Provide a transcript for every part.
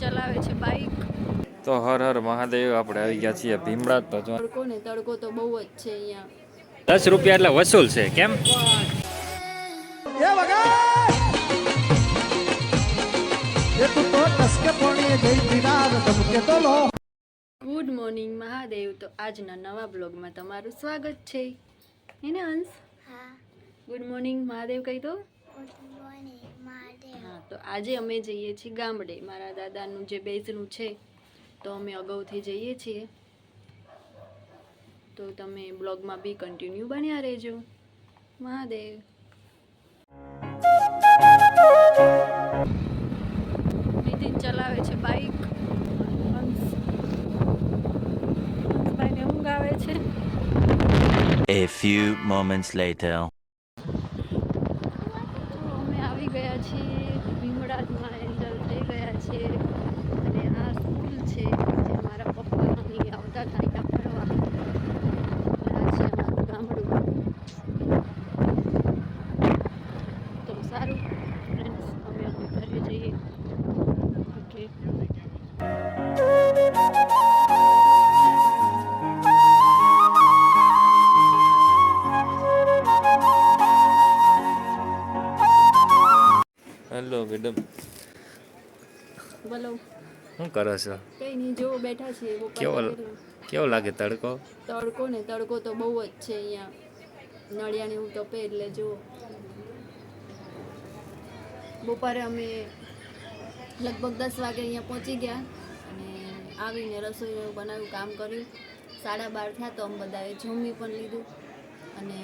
ચલાવે છે બાઈક તો હર હર મહાદેવ આપણે આવી ગયા છીએ ભીમડા તો તડકો ને તડકો તો બહુ જ છે અહીંયા. દસ રૂપિયા એટલે વસૂલ છે કેમ? Good morning Mahadev. તો આજના નવા બ્લોગમાં તમારું સ્વાગત છે. એને અંશ? ગુડ મોર્નિંગ મહાદેવ કહી દો. હા તો આજે અમે જઈએ છીએ ગામડે. મારા દાદાનું જે બેઝનું છે, તો અમે અગાઉથી જઈએ છીએ. તો તમે બ્લોગમાં બી કન્ટિન્યુ બન્યા રહેજો. મહાદેવ. નીતિન ચલાવે છે બાઈક અંશભાઈને ઊંઘ આવે છે. A few moments later. Hello madam. બોલો. શું કરો છો? કંઈ નહીં જો બેઠા છીએ કેવો કેવો લાગે તડકો? તડકો ને તડકો તો બહુ જ છે અહીંયા. નળિયાને એવું તપે એટલે જો બપોરે અમે લગભગ દસ વાગે અહીંયા પહોંચી ગયા અને આવીને રસોઈ બનાવ્યું કામ કર્યું. સાડા બાર થયા તો અમે બધાએ જમી પણ લીધું. અને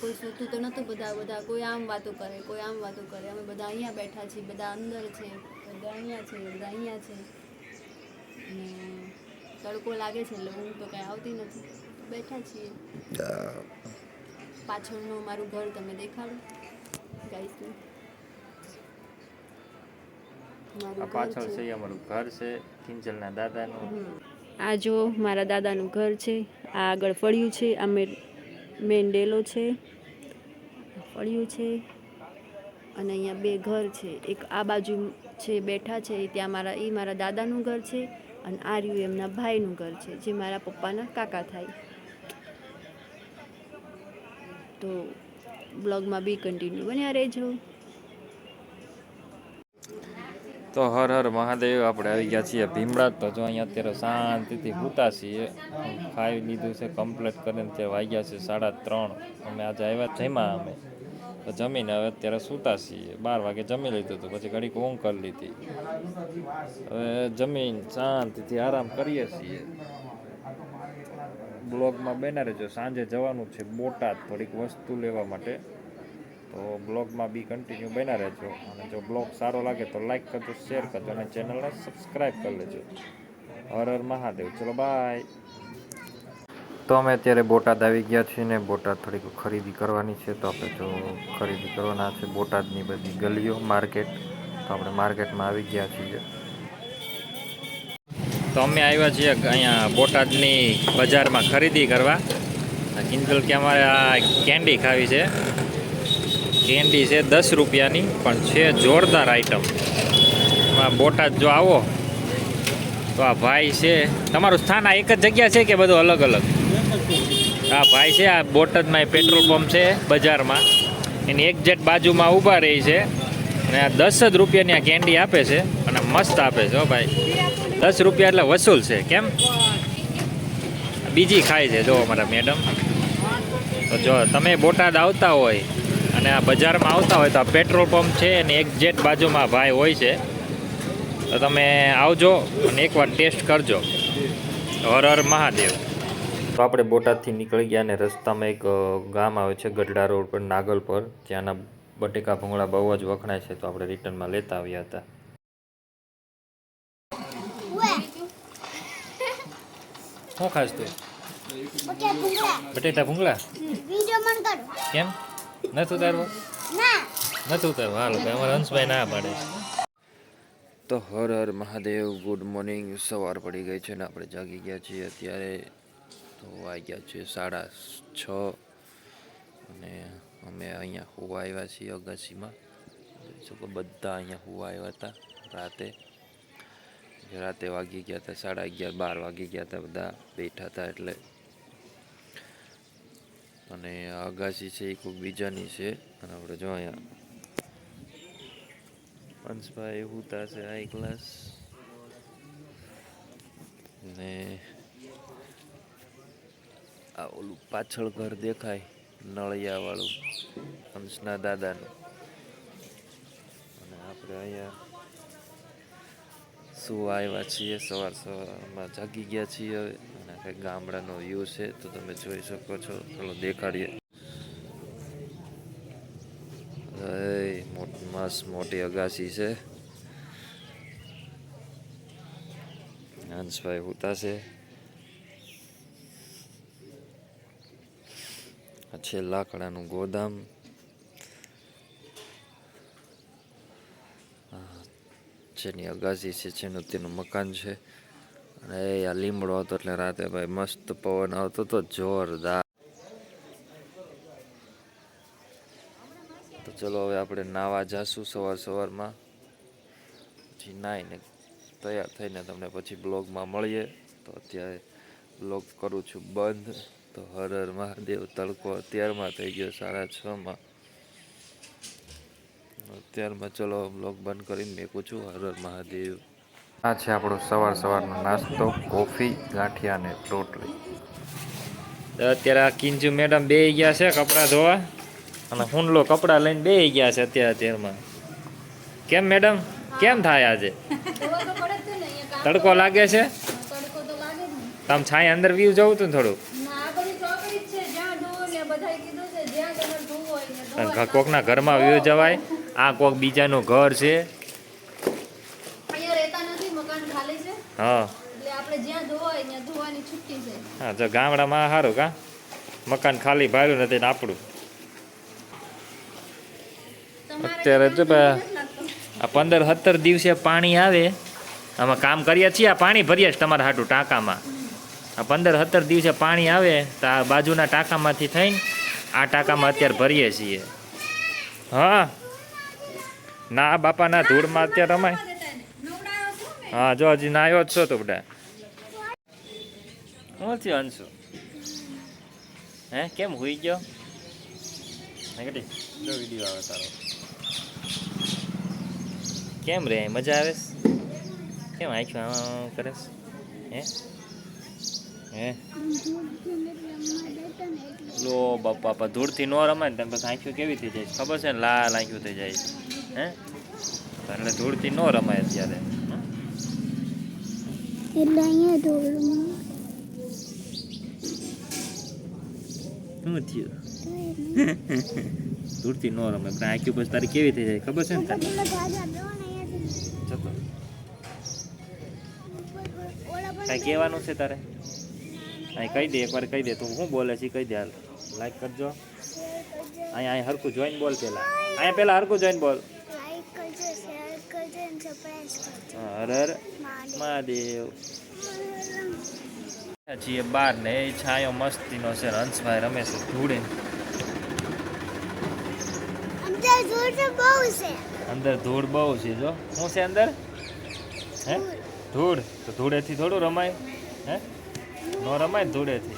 કોઈ સૂતું તો નહોતું બધા બધા કોઈ આમ વાતો કરે કોઈ આમ વાતો કરે. અમે બધા અહીંયા બેઠા છીએ બધા અંદર છે બધા અહીંયા છે બધા અહીંયા છે. અને તડકો લાગે છે એટલે ઊંઘ તો કાંઈ આવતી નથી. બેઠા છીએ. પાછળનું મારું ઘર તમે દેખાડો. ગાઈસને આ પાછળ છે. અમારું ઘર છે કિંજલના દાદાનું. આ જો મારા દાદાનું ઘર છે આ આગળ પડ્યું છે આ મેન છે, ફળિયું છે અને અહીંયા બે ઘર છે. એક આ બાજુ છે બેઠા છે ત્યાં મારા, એ મારા દાદાનું ઘર છે અને આ રહ્યું એમના ભાઈનું ઘર છે, જે મારા પપ્પાના કાકા થાય. તો બ્લોગમાં બી કન્ટિન્યુ બન્યા રહેજો. તો હર હર મહાદેવ, આપણે આવી ગયા છીએ ભીમડા તો જો અહીંયા અત્યારે શાંતિથી સૂતા છીએ. ખાઈ લીધું છે કમ્પ્લીટ કરીને ત્યાં વાગ્યા છે સાડા ત્રણ. અમે આજે આવ્યા જમ્યા અમે. તો જમીને હવે અત્યારે સૂતા છીએ. બાર વાગે જમી લીધું હતું, પછી ઘડીક ઊંઘ કરી લીધી. હવે જમીન શાંતિથી આરામ કરીએ છીએ. બ્લોગમાં બેના રહેજો. સાંજે જવાનું છે બોટાદ, થોડીક વસ્તુ લેવા માટે. તો બ્લોગમાં બી કન્ટિન્યુ બન્યા રહેજો. અને જો બ્લોગ સારો લાગે તો લાઈક કરજો શેર કરજો અને ચેનલને સબસ્ક્રાઈબ કરી લેજો. હર હર મહાદેવ. ચલો બાય તો અમે અત્યારે બોટાદ આવી ગયા છીએ ને બોટાદ થોડીક ખરીદી કરવાની છે. તો આપણે જો ખરીદી કરવાના છે બોટાદની બધી ગલીઓ માર્કેટ તો આપણે માર્કેટમાં આવી ગયા છીએ. તો અમે આવ્યા છીએ અહીંયા બોટાદની બજારમાં ખરીદી કરવા. કિંજલ કે અમારે આ કેન્ડી ખાવી છે. કેન્ડી છે, દસ રૂપિયાની, પણ છે જોરદાર આઈટમ એમાં બોટાદ જો આવો, તો આ ભાઈ છે, તમારું સ્થાન આ એક જ જગ્યા છે કે બધું અલગ અલગ? આ ભાઈ છે, આ બોટાદમાં પેટ્રોલ પંપ છે, બજારમાં. એની એક્ઝેક્ટ બાજુમાં ઊભા રહી છે, અને આ દસ જ રૂપિયાની આ કેન્ડી આપે છે, અને મસ્ત આપે છે હો ભાઈ. દસ રૂપિયા એટલે વસૂલ છે, કેમ? બીજી ખાય છે, જો અમારા મેડમ તો જો, તમે બોટાદ આવતા હોય અને આ બજારમાં આવતા હોય તો આ પેટ્રોલ પંપ છે અને એક્ઝેટ બાજુમાં ભાઈ હોય છે. તો તમે આવજો અને એકવાર ટેસ્ટ કરજો. હર હર મહાદેવ. તો આપણે બોટાદથી નીકળી ગયા અને રસ્તામાં એક ગામ આવે છે ગઢડા રોડ પર નાગલ પર. ત્યાંના બટેકા ભૂંગળા બહુ જ વખણાય છે તો આપણે રિટર્નમાં લેતા આવ્યા હતા. શું ખાસ તું? બટેટા ભૂંગળા. વીડિયો મન કરો. કેમ? નથી ઉતારવો? ના. નથી ઉતારવો? હાલો અમારા હંસભાઈ ના પાડે. તો હર હર મહાદેવ ગુડ મોર્નિંગ. સવાર પડી ગઈ છે ને આપણે જાગી ગયા છીએ અત્યારે. તો વાગ્યા છે સાડા છ. અને અમે અહીંયા હોવા આવ્યા છીએ અગાસીમાં. બધા અહીંયા હોવા આવ્યા હતા રાતે. રાતે વાગી ગયા હતા સાડા અગિયાર બાર વાગી ગયા હતા બધા બેઠા હતા એટલે અને આ અગાસી છે એ કોઈક બીજાની છે. અને આપણે જો અહીંયા અંશભાઈ હુતા છે હાઈ ક્લાસ ને આ ઓલું પાછળ ઘર દેખાય, નળિયાવાળું, હંસના દાદાનું. અને આપણે અહીંયા શું આવ્યા છીએ, સવાર સવારમાં જાગી ગયા છીએ હવે. અને કંઈક ગામડાનો વ્યૂ છે, તો તમે જોઈ શકો છો. ચાલો દેખાડીએ. એ મોટ અગાસી છે. હંસભાઈ હુતા છે. છે લાકડાનું ગોદામ. જેની અગાસી છે જેનું તેનું મકાન છે. અને એ આ લીમડો હતો એટલે રાતે ભાઈ મસ્ત પવન આવતો હતો, જોરદાર. તો ચલો હવે આપણે નાવા જાશું સવાર સવારમાં. પછી નાહીને તૈયાર થઈને તમને પછી બ્લોગમાં મળીએ. તો અત્યારે બ્લોગ કરું છું બંધ. તો હર હર મહાદેવ, તડકો અત્યારમાં થઈ ગયો સાડા છમાં. અત્યારમાં ચલો બ્લોગ બંધ કરીને મેકું છું. હર મહાદેવ. આ છે આપણો સવાર સવારનો નાસ્તો કોફી ગાંઠિયા અને રોટલી. અત્યારે આ કિંજુ મેડમ બે ગયા છે કપડાં ધોવા. અને હુંડલો કપડાં લઈને બે ગયા છે અત્યારે અત્યારમાં કેમ મેડમ? કેમ થાય આજે? ધોવા તો પડે જ છે ને અહીંયા કામ તડકો લાગે છે તડકો તો લાગે જ ને તમે છાંય અંદર વ્યૂ જવું હતું ને થોડું કોકના ઘરમાં વ્યૂ જવાય. આ કોક બીજાનું ઘર છે. હા. હા તો ગામડામાં સારું કા? મકાન ખાલી ભાડ્યું નથી ને આપણું. અત્યારે તો. આ પંદર સત્તર દિવસે પાણી આવે. આમાં કામ કરીએ છીએ આ પાણી ભરીએ છીએ તમારા હાટું ટાંકામાં. આ પંદર સત્તર દિવસે પાણી આવે તો આ બાજુના ટાંકામાંથી થઈને આ ટાંકામાં અત્યારે ભરીએ છીએ. હા. ના બાપાના ધૂળમાં અત્યારે રમાય. હા જો હજી નાયો જ છો તો બધા. શું થયું અંશુ? હે કેમ હુઈ ગયો? હે કટી જો વીડિયો આવે તારો. કેમ રે મજા આવે કેમ આંખ્યું આમ કરે હે? હે? લો બાપા ધૂળથી ન રમાય ને તમે પછી આંખ્યું કેવી થઈ જાય ખબર છે ને લાલ આંખ્યું થઈ જાય હે? એટલે ધૂળથી ન રમાય અત્યારે. એટલે અહીંયા ધૂળ શું થયું? દૂરથી ન. રમે પણ આંખ્યું પછી તારી કેવી થઈ જાય? ખબર છે ને કાંઈ કહેવાનું છે તારે? અહીં કહી દે એકવાર કહી દે તું. શું બોલે છે કહી દે. હાલ લાઈક કરજો. અહીંયા અહીં હરખું જોઈન બોલ પેલા. અહીંયા પેલા હરખું જોઈન બોલ. હર હર. મહાદેવ. છીએ બાર ને એ છાંયો મસ્તીનો છે હંસભાઈ રમે છે ધૂળે. અંદર ધૂળ બહુ છે. જો. શું છે અંદર? હે? ધૂળ. તો ધૂળેથી થોડું રમાય. હે? નો રમાય ને ધૂળેથી.